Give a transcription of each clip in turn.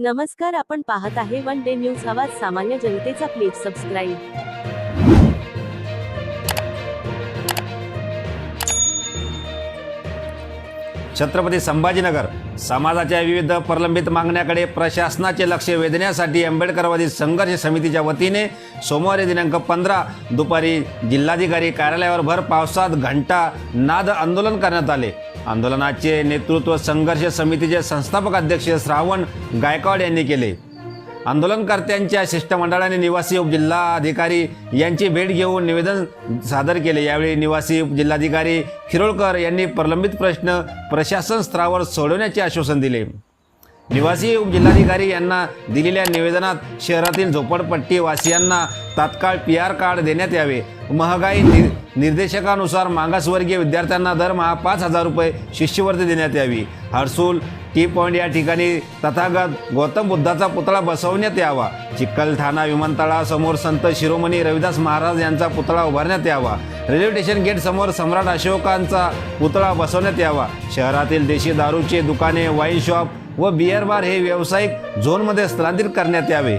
नमस्कार आपण पाहत आहे वन डे न्यूज आवाज सामान्य जनतेचा प्लीज सबस्क्राईब छत्रपती संभाजीनगर समाजाच्या विविध प्रलंबित मागण्याकडे प्रशासनाचे लक्ष वेधण्यासाठी आंबेडकरवादी संघर्ष समितीच्या वतीने सोमवारी दिनांक पंधरा दुपारी जिल्हाधिकारी कार्यालयावर भर पावसात घंटा नाद आंदोलन करण्यात आले. आंदोलनाचे नेतृत्व संघर्ष समितीचे संस्थापक अध्यक्ष श्रावण गायकवाड यांनी केले. आंदोलनकर्त्यांच्या शिष्टमंडळाने निवासी उपजिल्हाधिकारी यांची भेट घेऊन निवेदन सादर केले. यावेळी निवासी उपजिल्हाधिकारी खिरोळकर यांनी प्रलंबित प्रश्न प्रशासन स्तरावर सोडवण्याचे आश्वासन दिले. निवासी उपजिल्हाधिकारी यांना दिलेल्या निवेदनात शहरातील झोपडपट्टी वासियांना तात्काळ पी आर कार्ड देण्यात यावे. महागाई नि निर्देशकानुसार मागासवर्गीय विद्यार्थ्यांना दरमहा पाच हजार रुपये शिष्यवृत्ती देण्यात यावी. हर्सूल टी पॉईंट या ठिकाणी तथागत गौतम बुद्धाचा पुतळा बसवण्यात यावा. चिकलठाणा विमानतळासमोर संत शिरोमणी रविदास महाराज यांचा पुतळा उभारण्यात यावा. रेल्वे स्टेशन गेट समोर सम्राट अशोकांचा पुतळा बसवण्यात यावा. शहरातील देशी दारूचे दुकाने वाईन शॉप व बिअर बार हे व्यावसायिक झोनमध्ये स्थलांतरित करण्यात यावे.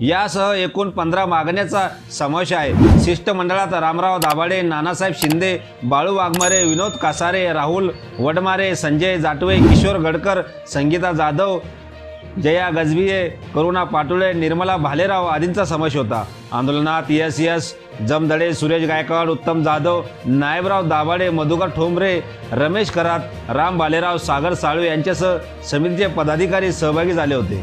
यासह एकूण पंधरा मागण्याचा समावेश आहे. शिष्टमंडळात रामराव दाभाडे नानासाहेब शिंदे बाळू वाघमारे विनोद कासारे राहुल वडमारे संजय जाटवे किशोर गडकर संगीता जाधव जया गजबिये करुणा पाटोळे निर्मला भालेराव आदींचा समावेश होता. आंदोलनात यस यस जमधडे सुरेश गायकवाड उत्तम जाधव नायबराव दाभाडे मधुकर ठोंबरे रमेश करात राम भालेराव सागर साळवे यांच्यासह समितीचे पदाधिकारी सहभागी झाले होते.